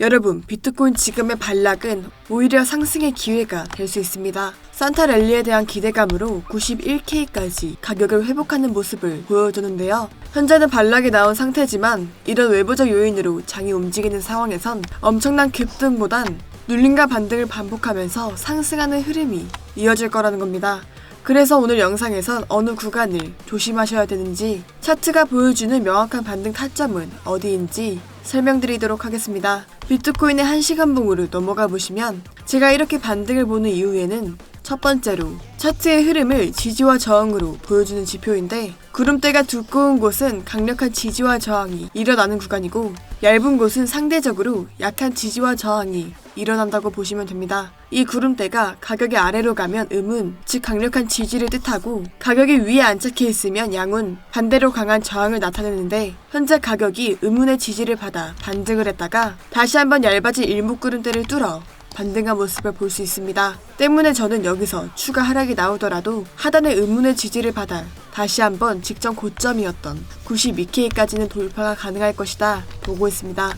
여러분, 비트코인 지금의 반락은 오히려 상승의 기회가 될 수 있습니다. 산타 랠리에 대한 기대감으로 91K까지 가격을 회복하는 모습을 보여주는데요. 현재는 반락이 나온 상태지만 이런 외부적 요인으로 장이 움직이는 상황에선 엄청난 급등보단 눌림과 반등을 반복하면서 상승하는 흐름이 이어질 거라는 겁니다. 그래서 오늘 영상에선 어느 구간을 조심하셔야 되는지 차트가 보여주는 명확한 반등 타점은 어디인지 설명드리도록 하겠습니다. 비트코인의 1시간 봉으로 넘어가 보시면 제가 이렇게 반등을 보는 이유에는 첫 번째로 차트의 흐름을 지지와 저항으로 보여주는 지표인데 구름대가 두꺼운 곳은 강력한 지지와 저항이 일어나는 구간이고 얇은 곳은 상대적으로 약한 지지와 저항이 일어난다고 보시면 됩니다. 이 구름대가 가격이 아래로 가면 음운, 즉 강력한 지지를 뜻하고 가격이 위에 안착해 있으면 양운, 반대로 강한 저항을 나타내는데 현재 가격이 음운의 지지를 받아 반등을 했다가 다시 한번 얇아진 일목구름대를 뚫어 반등한 모습을 볼 수 있습니다. 때문에 저는 여기서 추가 하락이 나오더라도 하단의 음운의 지지를 받아 다시 한번 직전 고점이었던 92K까지는 돌파가 가능할 것이다 보고 있습니다.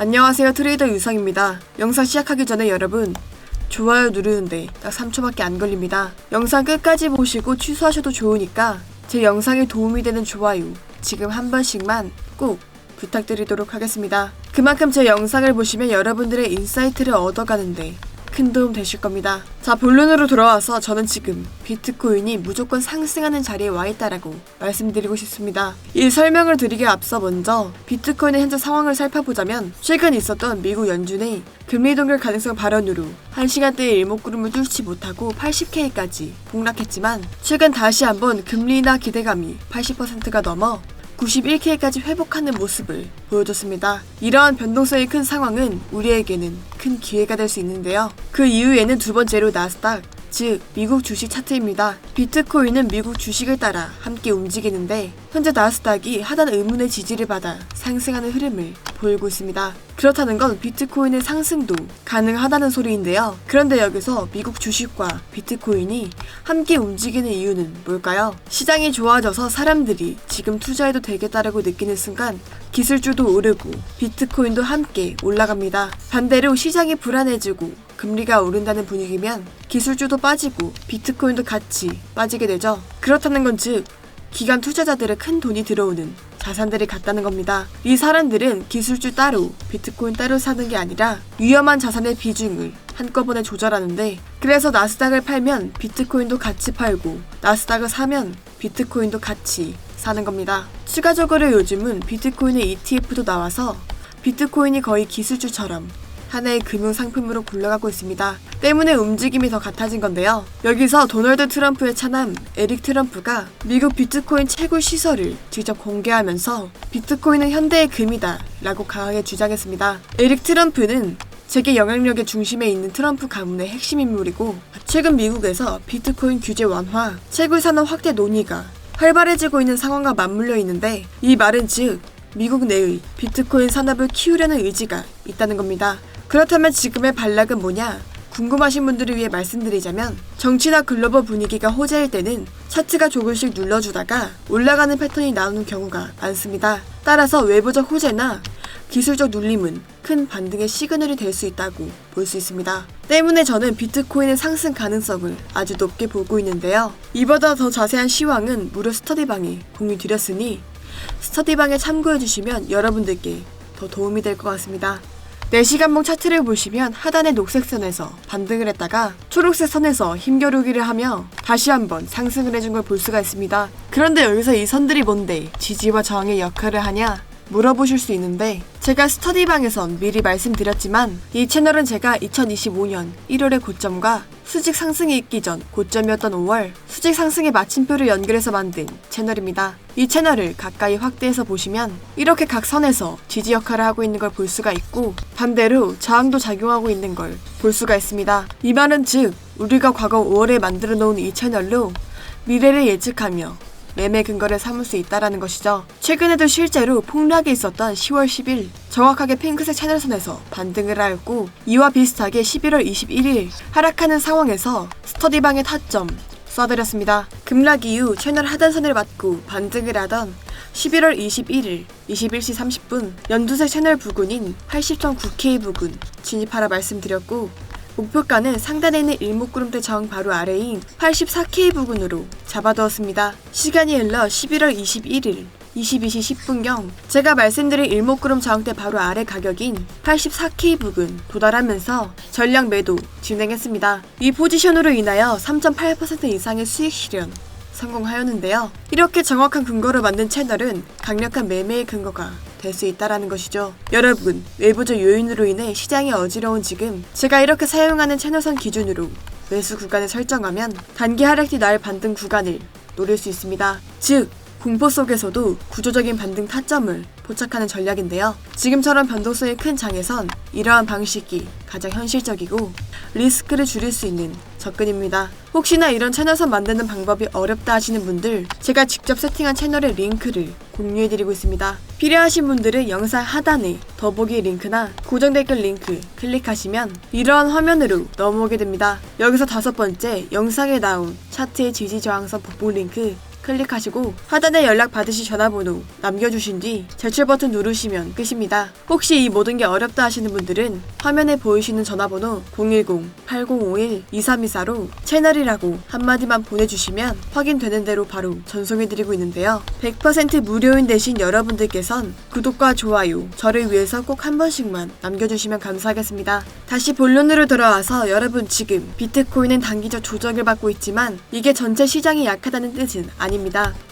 안녕하세요 트레이더 유성입니다. 영상 시작하기 전에 여러분 좋아요 누르는데 딱 3초밖에 안 걸립니다. 영상 끝까지 보시고 취소하셔도 좋으니까 제 영상에 도움이 되는 좋아요 지금 한 번씩만 꼭 부탁드리도록 하겠습니다. 그만큼 제 영상을 보시면 여러분들의 인사이트를 얻어가는데 큰 도움 되실 겁니다. 자, 본론으로 돌아와서 저는 지금 비트코인이 무조건 상승하는 자리에 와 있다라고 말씀드리고 싶습니다. 이 설명을 드리기 앞서 먼저 비트코인의 현재 상황을 살펴보자면 최근 있었던 미국 연준의 금리 동결 가능성 발언으로 1시간대의 일목구름을 뚫지 못하고 80K까지 폭락했지만 최근 다시 한번 금리나 기대감이 80%가 넘어 91K까지 회복하는 모습을 보여줬습니다. 이러한 변동성이 큰 상황은 우리에게는 큰 기회가 될 수 있는데요. 그 이후에는 두 번째로 나스닥, 즉 미국 주식 차트입니다. 비트코인은 미국 주식을 따라 함께 움직이는데 현재 나스닥이 하단 의문의 지지를 받아 상승하는 흐름을 보이고 있습니다. 그렇다는 건 비트코인의 상승도 가능하다는 소리인데요. 그런데 여기서 미국 주식과 비트코인이 함께 움직이는 이유는 뭘까요? 시장이 좋아져서 사람들이 지금 투자해도 되겠다라고 느끼는 순간 기술주도 오르고 비트코인도 함께 올라갑니다. 반대로 시장이 불안해지고 금리가 오른다는 분위기면 기술주도 빠지고 비트코인도 같이 빠지게 되죠. 그렇다는 건 즉 기관 투자자들의 큰 돈이 들어오는 자산들이 같다는 겁니다. 이 사람들은 기술주 따로 비트코인 따로 사는 게 아니라 위험한 자산의 비중을 한꺼번에 조절하는데 그래서 나스닥을 팔면 비트코인도 같이 팔고 나스닥을 사면 비트코인도 같이 사는 겁니다. 추가적으로 요즘은 비트코인의 ETF도 나와서 비트코인이 거의 기술주처럼 하나의 금융 상품으로 굴러가고 있습니다. 때문에 움직임이 더 같아진 건데요. 여기서 도널드 트럼프의 차남 에릭 트럼프가 미국 비트코인 채굴 시설을 직접 공개하면서 비트코인은 현대의 금이다 라고 강하게 주장했습니다. 에릭 트럼프는 세계 영향력의 중심에 있는 트럼프 가문의 핵심 인물이고 최근 미국에서 비트코인 규제 완화, 채굴 산업 확대 논의가 활발해지고 있는 상황과 맞물려 있는데 이 말은 즉 미국 내의 비트코인 산업을 키우려는 의지가 있다는 겁니다. 그렇다면 지금의 반락은 뭐냐? 궁금하신 분들을 위해 말씀드리자면 정치나 글로벌 분위기가 호재일 때는 차트가 조금씩 눌러주다가 올라가는 패턴이 나오는 경우가 많습니다. 따라서 외부적 호재나 기술적 눌림은 큰 반등의 시그널이 될 수 있다고 볼 수 있습니다. 때문에 저는 비트코인의 상승 가능성을 아주 높게 보고 있는데요. 이보다 더 자세한 시황은 무료 스터디방에 공유 드렸으니 스터디방에 참고해 주시면 여러분들께 더 도움이 될 것 같습니다. 4시간봉 차트를 보시면 하단의 녹색 선에서 반등을 했다가 초록색 선에서 힘겨루기를 하며 다시 한번 상승을 해준 걸 볼 수가 있습니다. 그런데 여기서 이 선들이 뭔데 지지와 저항의 역할을 하냐? 물어보실 수 있는데 제가 스터디방에선 미리 말씀드렸지만 이 채널은 제가 2025년 1월의 고점과 수직 상승이 있기 전 고점이었던 5월 수직 상승의 마침표를 연결해서 만든 채널입니다. 이 채널을 가까이 확대해서 보시면 이렇게 각 선에서 지지 역할을 하고 있는 걸 볼 수가 있고 반대로 저항도 작용하고 있는 걸 볼 수가 있습니다. 이 말은 즉 우리가 과거 5월에 만들어 놓은 이 채널로 미래를 예측하며 매매 근거를 삼을 수 있다라는 것이죠. 최근에도 실제로 폭락이 있었던 10월 10일 정확하게 핑크색 채널선에서 반등을 하였고 이와 비슷하게 11월 21일 하락하는 상황에서 스터디방의 타점 쏴드렸습니다. 급락 이후 채널 하단선을 맞고 반등을 하던 11월 21일 21시 30분 연두색 채널 부근인 80.9K 부근 진입하라 말씀드렸고 목표가는 상단에 있는 일목구름대 정 바로 아래인 84K 부근으로 잡아두었습니다. 시간이 흘러 11월 21일 22시 10분경 제가 말씀드린 일목구름 저항대 바로 아래 가격인 84K 부근 도달하면서 전량 매도 진행했습니다. 이 포지션으로 인하여 3.8% 이상의 수익 실현 성공하였는데요. 이렇게 정확한 근거를 만든 채널은 강력한 매매의 근거가 될 수 있다라는 것이죠. 여러분, 외부적 요인으로 인해 시장이 어지러운 지금 제가 이렇게 사용하는 채널선 기준으로 매수 구간을 설정하면 단기 하락 뒤 날 반등 구간을 노릴 수 있습니다. 즉, 공포 속에서도 구조적인 반등 타점을 포착하는 전략인데요. 지금처럼 변동성이 큰 장에선 이러한 방식이 가장 현실적이고 리스크를 줄일 수 있는 접근입니다. 혹시나 이런 채널선 만드는 방법이 어렵다 하시는 분들 제가 직접 세팅한 채널의 링크를 공유해드리고 있습니다. 필요하신 분들은 영상 하단에 더보기 링크나 고정 댓글 링크 클릭하시면 이러한 화면으로 넘어오게 됩니다. 여기서 다섯 번째 영상에 나온 차트의 지지 저항선 복봉 링크 클릭하시고 하단에 연락 받으실 전화번호 남겨주신 뒤 제출 버튼 누르시면 끝입니다. 혹시 이 모든 게 어렵다 하시는 분들은 화면에 보이시는 전화번호 010-8051-2324로 채널이라고 한마디만 보내주시면 확인되는 대로 바로 전송해드리고 있는데요. 100% 무료인 대신 여러분들께선 구독과 좋아요 저를 위해서 꼭 한 번씩만 남겨주시면 감사하겠습니다. 다시 본론으로 돌아와서 여러분 지금 비트코인은 단기적 조정을 받고 있지만 이게 전체 시장이 약하다는 뜻은 아닙니다.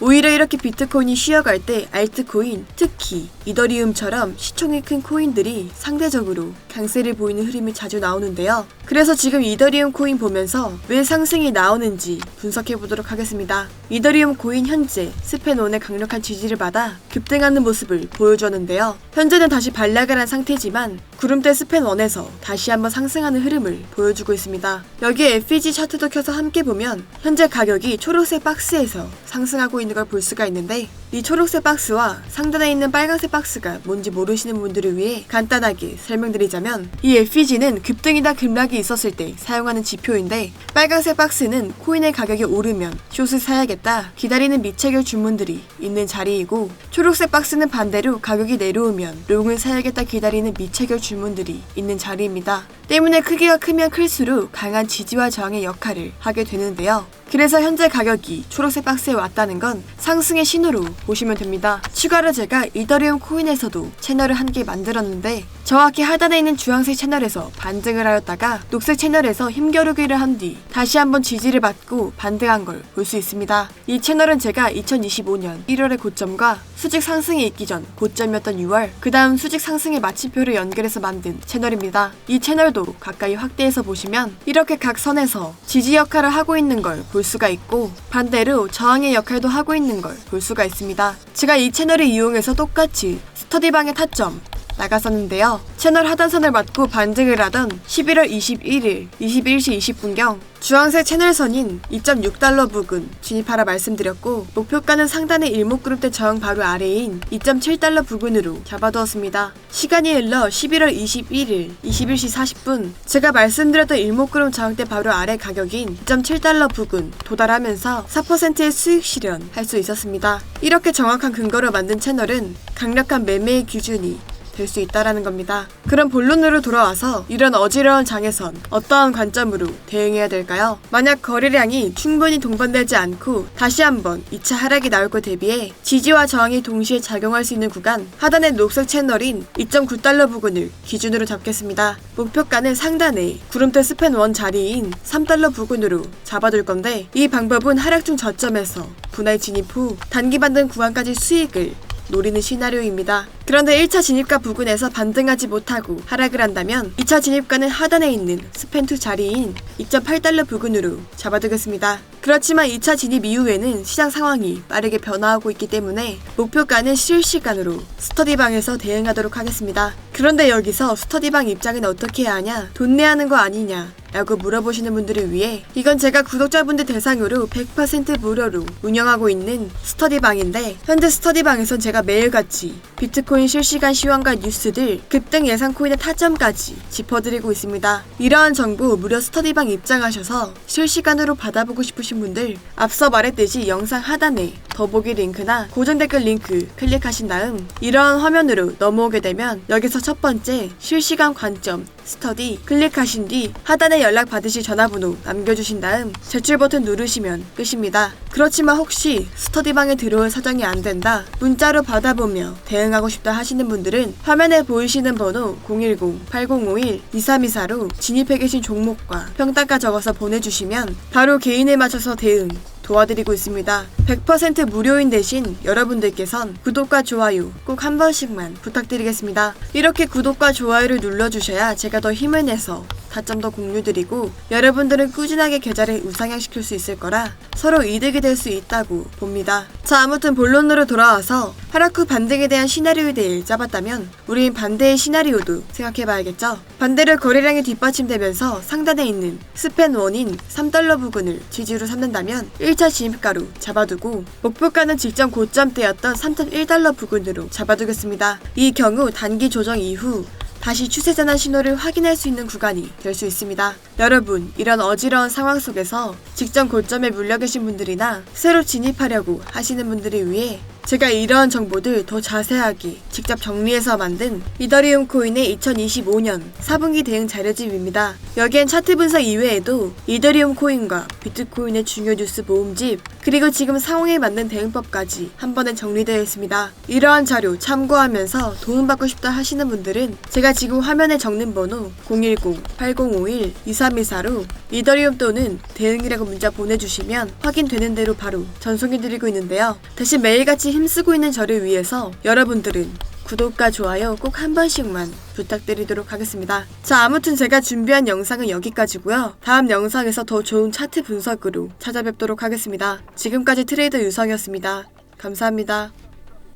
오히려 이렇게 비트코인이 쉬어갈 때 알트코인, 특히 이더리움처럼 시총이 큰 코인들이 상대적으로 강세를 보이는 흐름이 자주 나오는데요. 그래서 지금 이더리움 코인 보면서 왜 상승이 나오는지 분석해 보도록 하겠습니다. 이더리움 코인 현재 스펜온의 강력한 지지를 받아 급등하는 모습을 보여주었는데요. 현재는 다시 반락을 한 상태지만 구름대 스펜1에서 다시 한번 상승하는 흐름을 보여주고 있습니다. 여기에 FEG 차트도 켜서 함께 보면 현재 가격이 초록색 박스에서 상승하고 있는 걸 볼 수가 있는데 이 초록색 박스와 상단에 있는 빨간색 박스가 뭔지 모르시는 분들을 위해 간단하게 설명드리자면 이 FEG는 급등이나 급락이 있었을 때 사용하는 지표인데 빨간색 박스는 코인의 가격이 오르면 숏을 사야겠다 기다리는 미체결 주문들이 있는 자리이고 초록색 박스는 반대로 가격이 내려오면 롱을 사야겠다 기다리는 미체결 주문들이 있는 자리입니다. 때문에 크기가 크면 클수록 강한 지지와 저항의 역할을 하게 되는데요. 그래서 현재 가격이 초록색 박스에 왔다는 건 상승의 신호로 보시면 됩니다. 추가로 제가 이더리움 코인에서도 채널을 한 개 만들었는데 정확히 하단에 있는 주황색 채널에서 반등을 하였다가 녹색 채널에서 힘겨루기를 한 뒤 다시 한번 지지를 받고 반등한 걸 볼 수 있습니다. 이 채널은 제가 2025년 1월의 고점과 수직 상승이 있기 전 고점이었던 6월 그 다음 수직 상승의 마침표를 연결해서 만든 채널입니다. 이 채널도 가까이 확대해서 보시면 이렇게 각 선에서 지지 역할을 하고 있는 걸 볼 수가 있고 반대로 저항의 역할도 하고 있는 걸 볼 수가 있습니다. 제가 이 채널을 이용해서 똑같이 스터디방의 타점 나갔었는데요. 채널 하단선을 맞고 반등을 하던 11월 21일 21시 20분경 주황색 채널선인 2.6달러 부근 진입하라 말씀드렸고 목표가는 상단의 일목그룹대 저항 바로 아래인 2.7달러 부근으로 잡아두었습니다. 시간이 흘러 11월 21일 21시 40분 제가 말씀드렸던 일목그룹 저항대 바로 아래 가격인 2.7달러 부근 도달하면서 4%의 수익 실현 할 수 있었습니다. 이렇게 정확한 근거를 만든 채널은 강력한 매매의 기준이 될 수 있다라는 겁니다. 그럼 본론으로 돌아와서 이런 어지러운 장에선 어떠한 관점으로 대응해야 될까요? 만약 거래량이 충분히 동반되지 않고 다시 한번 2차 하락이 나올 것 대비해 지지와 저항이 동시에 작용할 수 있는 구간 하단의 녹색 채널인 2.9달러 부근을 기준으로 잡겠습니다. 목표가는 상단에 구름대 스팬 원 자리인 3달러 부근으로 잡아둘 건데 이 방법은 하락 중 저점에서 분할 진입 후 단기 반등 구간까지 수익을 노리는 시나리오입니다. 그런데 1차 진입가 부근에서 반등하지 못하고 하락을 한다면 2차 진입가는 하단에 있는 스펜2 자리인 2.8달러 부근으로 잡아두겠습니다. 그렇지만 2차 진입 이후에는 시장 상황이 빠르게 변화하고 있기 때문에 목표가는 실시간으로 스터디방에서 대응하도록 하겠습니다. 그런데 여기서 스터디방 입장은 어떻게 해야 하냐? 돈 내야 하는 거 아니냐? 라고 물어보시는 분들을 위해 이건 제가 구독자분들 대상으로 100% 무료로 운영하고 있는 스터디방인데 현재 스터디방에선 제가 매일같이 비트코인 실시간 시황과 뉴스들 급등 예상 코인의 타점까지 짚어드리고 있습니다. 이러한 정보 무료 스터디방 입장하셔서 실시간으로 받아보고 싶으신 분들 앞서 말했듯이 영상 하단에 더보기 링크나 고정 댓글 링크 클릭하신 다음 이러한 화면으로 넘어오게 되면 여기서 첫 번째 실시간 관점 스터디 클릭하신 뒤 하단에 연락 받으실 전화번호 남겨주신 다음 제출 버튼 누르시면 끝입니다. 그렇지만 혹시 스터디방에 들어올 사정이 안 된다 문자로 받아보며 대응하고 싶다 하시는 분들은 화면에 보이시는 번호 010-8051-2324로 진입해 계신 종목과 평단가 적어서 보내주시면 바로 개인에 맞춰서 대응 도와드리고 있습니다. 100% 무료인 대신 여러분들께선 구독과 좋아요 꼭 한 번씩만 부탁드리겠습니다. 이렇게 구독과 좋아요를 눌러주셔야 제가 더 힘을 내서 다점 더 공유드리고 여러분들은 꾸준하게 계좌를 우상향시킬 수 있을 거라 서로 이득이 될 수 있다고 봅니다. 자 아무튼 본론으로 돌아와서 후 반등에 대한 시나리오에 대해 짜봤다면 우린 반대의 시나리오도 생각해봐야겠죠. 반대로 거래량이 뒷받침되면서 상단에 있는 스팬 원인 3달러 부근을 지지로 삼는다면 1차 진입가로 잡아두고 목표가는 직전 고점대였던 3.1달러 부근으로 잡아두겠습니다. 이 경우 단기 조정 이후 다시 추세 전환 신호를 확인할 수 있는 구간이 될 수 있습니다. 여러분, 이런 어지러운 상황 속에서 직전 고점에 물려 계신 분들이나 새로 진입하려고 하시는 분들을 위해 제가 이러한 정보들 더 자세하게 직접 정리해서 만든 이더리움 코인의 2025년 4분기 대응 자료집입니다. 여기엔 차트 분석 이외에도 이더리움 코인과 비트코인의 중요 뉴스 모음집 그리고 지금 상황에 맞는 대응법까지 한 번에 정리되어 있습니다. 이러한 자료 참고하면서 도움받고 싶다 하시는 분들은 제가 지금 화면에 적는 번호 010-8051-2324로 이더리움 또는 대응이라고 문자 보내주시면 확인되는 대로 바로 전송해드리고 있는데요. 대신 매일같이 힘쓰고 있는 저를 위해서 여러분들은 구독과 좋아요 꼭 한 번씩만 부탁드리도록 하겠습니다. 자, 아무튼 제가 준비한 영상은 여기까지고요. 다음 영상에서 더 좋은 차트 분석으로 찾아뵙도록 하겠습니다. 지금까지 트레이더 유성이었습니다. 감사합니다.